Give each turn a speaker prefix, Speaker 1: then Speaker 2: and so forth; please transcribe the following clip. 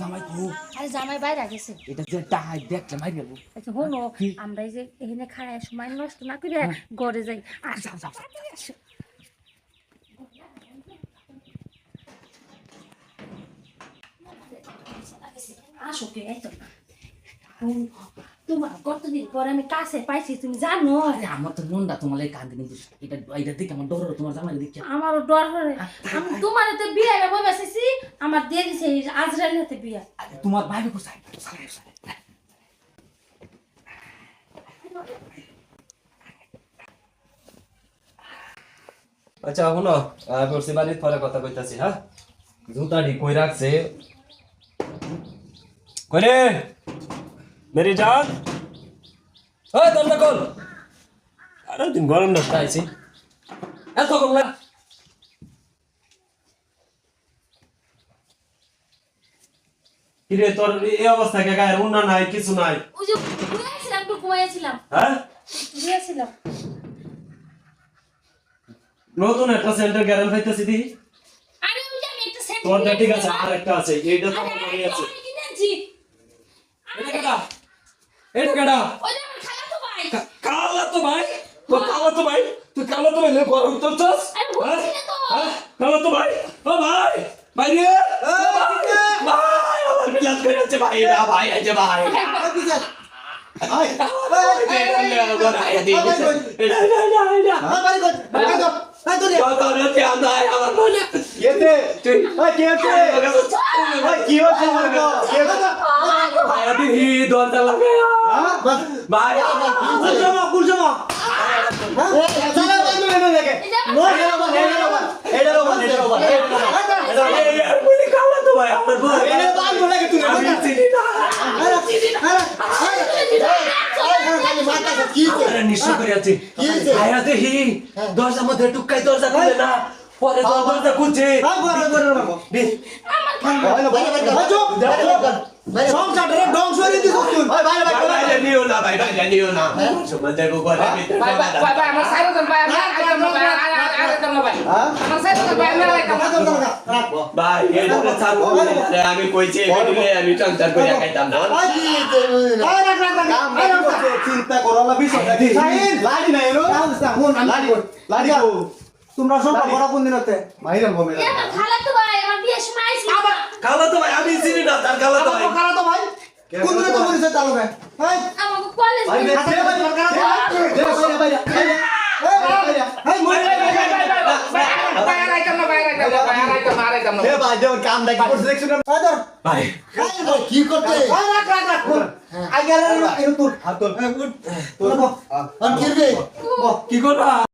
Speaker 1: জামাই তো
Speaker 2: আরে জামাই বাইরে গেছে।
Speaker 1: এটা যে টাহাই দেখলে গেল।
Speaker 2: আচ্ছা আমরা এই যে এখানে খাড়ায় সময় নষ্ট না করে ঘরে যাই। আসো।
Speaker 1: যাও, যাও, যাও।
Speaker 2: আসো। আসো কে এই তোমার কতদিন পর আমি কাছে পাইছি তুমি জানো?
Speaker 1: আরে আমার তো মনটা তোমার লাগে কান্দি কিন্তু এটা এটা দেখে আমার ডর তোমার জামাই দেখে।
Speaker 2: আমারও ডর হয়। আমি তোমার বিয়ে বেসেছি। আমার দিয়ে দিছে আজরাইল হাতে বিয়া।
Speaker 1: তোমার ভাইবে কোথায়?
Speaker 3: আচ্ছা শুনো পড়ছি বাড়ির পরে কথা কইতাছি হ্যাঁ? জুতাটি কই রাখছে? করে মেরি জান? ওই দরজা খোল। আরে দিন গরম না আইছি। এত কম কিরে তোর এই অবস্থা কে? গায়ের উন্না নাই কিছু নাই।
Speaker 2: ওই যে ঘুমাইছিলাম একটু ঘুমাইছিলাম
Speaker 3: হ্যাঁ?
Speaker 2: ঘুমাইছিলাম
Speaker 3: নতুন একটা সেন্টার গ্যারান পাইতেছি দি
Speaker 2: আরে ওই যে একটা সেন্ট
Speaker 3: তোরটা ঠিক আছে আর একটা আছে এইটা তো আমার মনে আছে। এটা কেডা? এটা কেডা?
Speaker 2: ওই যে আমার খালাতো ভাই।
Speaker 3: কা- কালা তো ভাই? তো কালা তো ভাই? তুই কালা তো ভাই লে গরম তো চাস
Speaker 2: আরে, বলছি না তো।
Speaker 3: কালা তো ভাই? ও ভাই ভাই রে ভাই আমার বিলাস ভাই আছে ভাই ভাই কালা তো ভাই আমার আমি চিনি না নিশ্চয় করে আছে আয়া দেখি দরজার মধ্যে টুকাই দরজা খুলে না পরে দরজা খুলছে।
Speaker 4: আমি দেন ভাই আমি
Speaker 3: কইছি সংসার করে খাইতাম না।
Speaker 5: চিন্তা করো না বিষয় লাড়ি নাই এলো লাড়ি লাড়ি তোমরা সব বড় কোন দিনতে? ভাইরাল হবে
Speaker 2: আমার খালাতো ভাই আমার বিয়ে সময় আইছিল
Speaker 3: খালা তো ভাই আমি চিনি না তার খালা তো ভাই।
Speaker 5: খালা তো ভাই কোন দিনে তো পরিচয় চালু ভাই ভাই
Speaker 2: আমাকে কলেজ
Speaker 5: ভাই দে ভাই কারা তো ভাই দে ভাই ভাই ভাই মই ভাই ভাই
Speaker 4: ভাই ভাই ভাই ভাই আর আইতাম না ভাই আর আইতাম ভাই আর আইতাম না।
Speaker 5: দে ভাই দে কাম দেখি করছিস দেখছিস না? ভাই ধর।
Speaker 3: ভাই।
Speaker 5: কি করতে? ভাই রাখ রাখ রাখ আই গেল এর তোর হাত তোর তুই
Speaker 3: কি করবা?